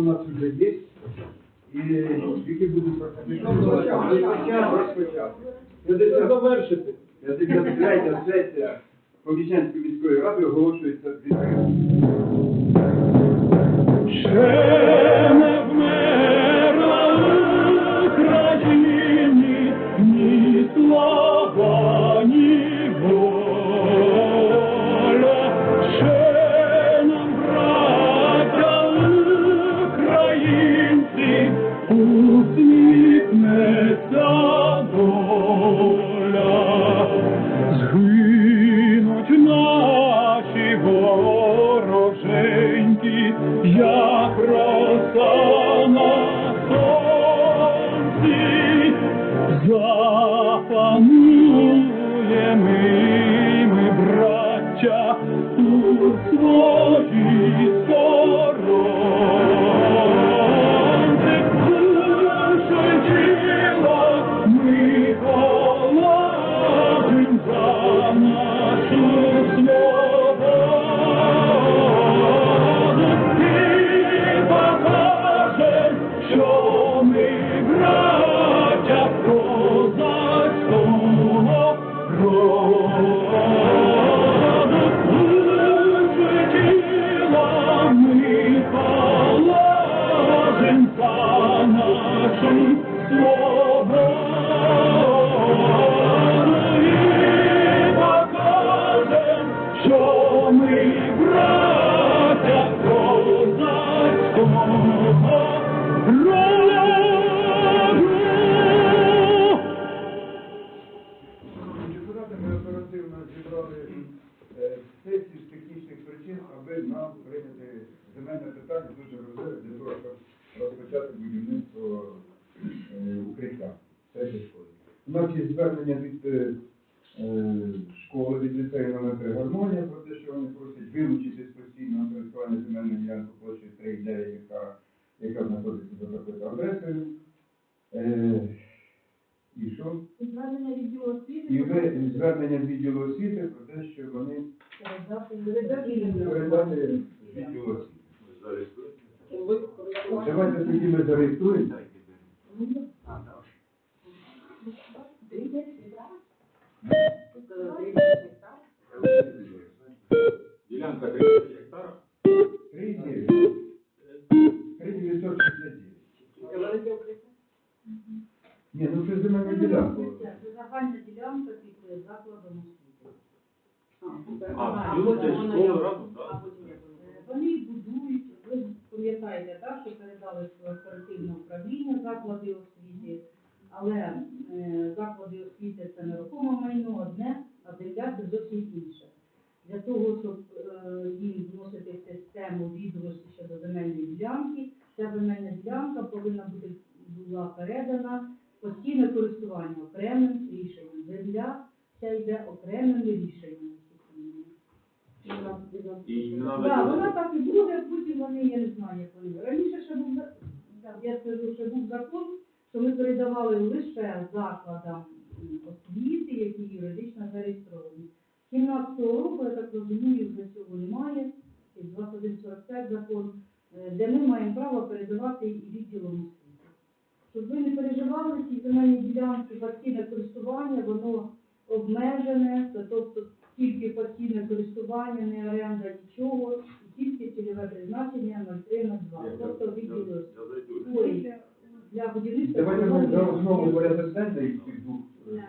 у нас уже есть, І які будуть проходити. Це завершити. 53 сесія Помічанської міської ради оголошується відкритою. Нам прийняти земельне питання дуже важливе для того, щоб розпочати будівництво е, укриття третьої школи. У нас є звернення від е, е, школи, від ліцею номер 3 гармонія про те, що вони просять вилучити з постійного користування земельну ділянку площею 3,9 гектара, яка знаходиться за такою адресою. І що? Звернення відділу освіти. І звернення відділу освіти про те, що вони передати відділу освіти. Давайте тоді ми зареєструємо. Ділянка 30 А, цілу разом, так? Е, Вони будують, ви пам'ятаєте, так, що передали в оперативне управління заклади освіти, але е, заклади освіти це нерухоме майно одне, а земля це зовсім інше. Для того, щоб е, їм вносити в систему відомості щодо земельної ділянки, ця земельна ділянка повинна бути була передана постійне користування окремим рішенням. Земля ця йде І не треба вона так і буде, потім вони, я не знаю, як вони. Раніше ще був, за- так, я скажу, що був закон, що ми передавали лише закладам м, освіти, які юридично зареєстровані. 17-го року, я так розумію, вже цього немає, і 2145 закон, е, де ми маємо право передавати і відділом освіти. Щоб ви не переживали, ці земельні ділянки, постійне користування, воно обмежене, це тобто користування, не оренда нічого, і тільки цільове призначення 0302, тобто. Ой, для будівництва. Давайте ми за основу порядок цих двох. е.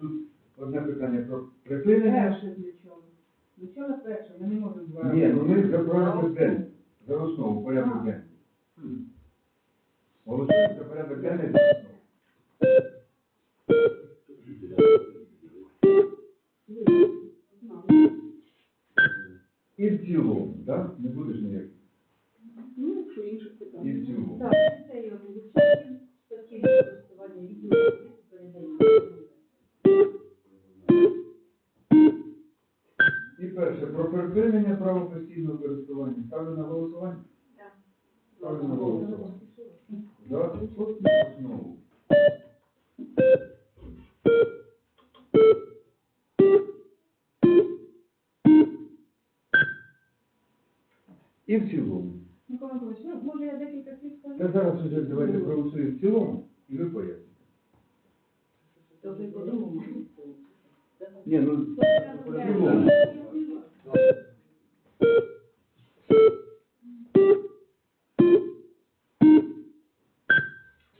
Тут одне питання про припинення. Перше для чого? Для чого перше? Ми не можемо два Ні, ну ми за порядок денний. За основу порядок денний. Голосуємо за порядок денний за основу. І в цілому, так? Не будеш ніяк. Ну, якщо питання. І в цілому. Так, це його вилучаємо, статті користування відео. І перше, про припинення права постійного користування. Ставлю на голосування? І в цілому. Микола Миколаївич, ну, можна я декілька слів скажу? Та зараз уже давайте проголосуємо в цілому, і ви поясните. Це по-другому. Ні, ну, в цілому.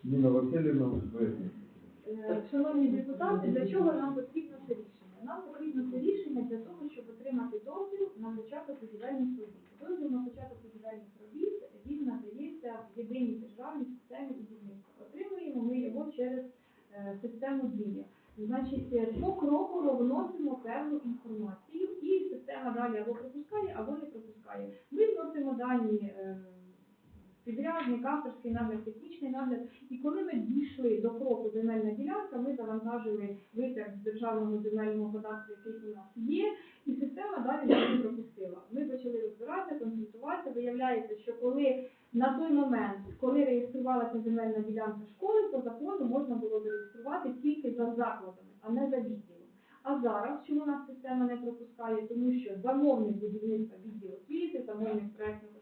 Ніна Васильівна. Е, Шановні депутати, для чого нам потрібно це рішення? Нам потрібно це рішення для того, щоб отримати дозвіл на початок будівельних робіт. Дозвіл на початок будівельних робіт він надається в єдиній державній системі будівництва. Отримуємо ми його через е, систему дія. Значить, е, покроково вносимо певну інформацію, і система далі або пропускає, або не пропускає. Ми вносимо дані. Підрядник, авторський нагляд, технічний нагляд. І коли ми дійшли до кроку земельна ділянка, ми завантажили витяг з державного земельного кадастру, який у нас є, і система далі не пропустила. Ми почали розбиратися, консультуватися. Виявляється, що коли на той момент, коли реєструвалася земельна ділянка школи, по закону можна було зареєструвати тільки за закладами, а не за відділом. А зараз чому нас система не пропускає? Тому що замовник будівництва відділ освіти, замовник освіти,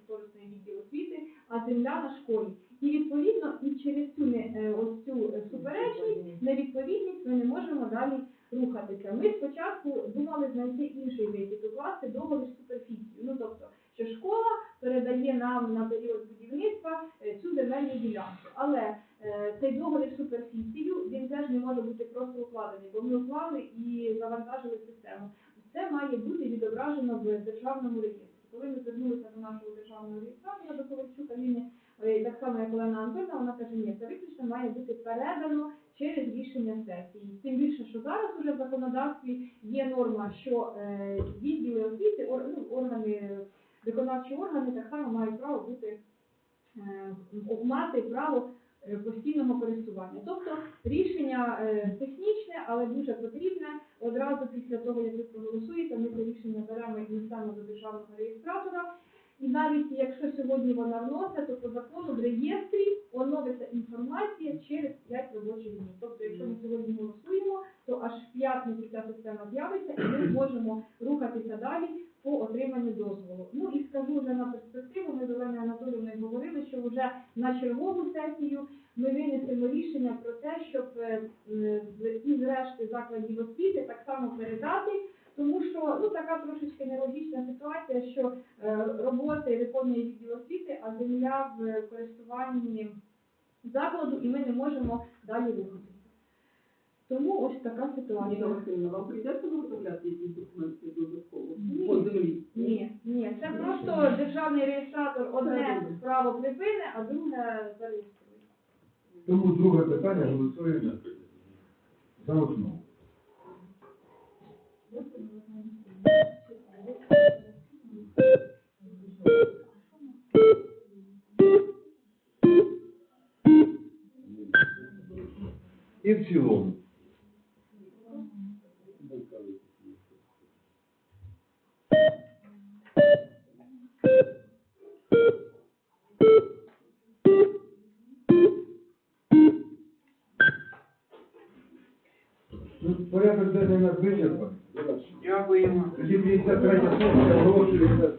а земля на школі. І відповідно і через цю не е, ось цю е, суперечність, невідповідність ми не можемо далі рухатися. Ми спочатку думали знайти інший вихід, укласти договір з суперфіцією. Ну тобто, що школа передає нам на період будівництва е, цю земельну ділянку. Але е, цей договір з суперфіцією він теж не може бути просто укладений, бо ми уклали і завантажили систему. Це має бути відображено в державному реєстрі. Коли ми звернулися до нашого державного реєстратора до Ковальчука, він е, так само як Олена Антонівна, вона каже, ні, це виключно має бути передано через рішення сесії. Тим більше, що зараз уже в законодавстві є норма, що е, відділи освіти, ну, органи, виконавчі органи так само мають право бути е, мати право е, постійного користування. Тобто рішення технічне, але дуже потрібне. Одразу після того, як ви проголосуєте, ми це рішення беремо і несемо до державного реєстратора. І навіть якщо сьогодні вона вносить, то по закону в реєстрі оновиться інформація через 5 робочих днів. Тобто, якщо ми сьогодні голосуємо, то аж в п'ятницю ця система з'явиться, і ми зможемо рухатися далі по отриманню дозволу. Ну і скажу вже на перспективу, ми з Оленою Анатоліївною говорили, що вже на чергову сесію ми винесемо рішення про те, щоб е, е, з- із решти закладів освіти так само передати, тому що ну така трошечки нелогічна ситуація, що е, роботи виконує відділ освіти, а земля в користуванні закладу, і ми не можемо далі рухатися. Тому ось така Ніна ситуація. Васильівна, вам прийдеться виготовляти якісь документи додатково? Ні. По землі? Ні, ні, це просто державний реєстратор одне право припине, а друге зареєструє. Тому друге питання голосуємо за основу. І в цілому. Ну, порядок денний нас вичерпаний. Дякуємо. Тоді 53 сесія оголошується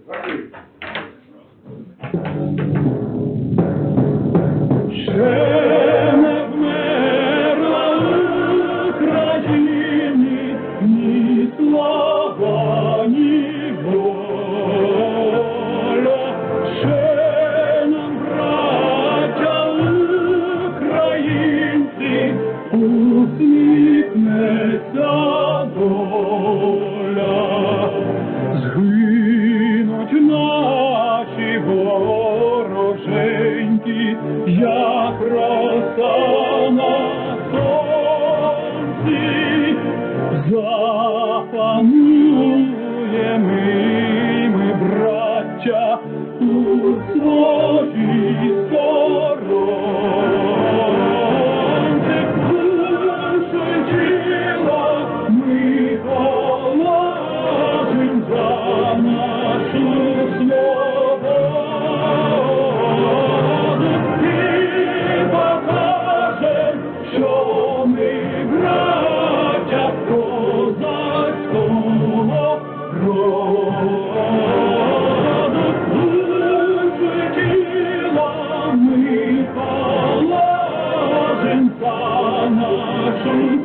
so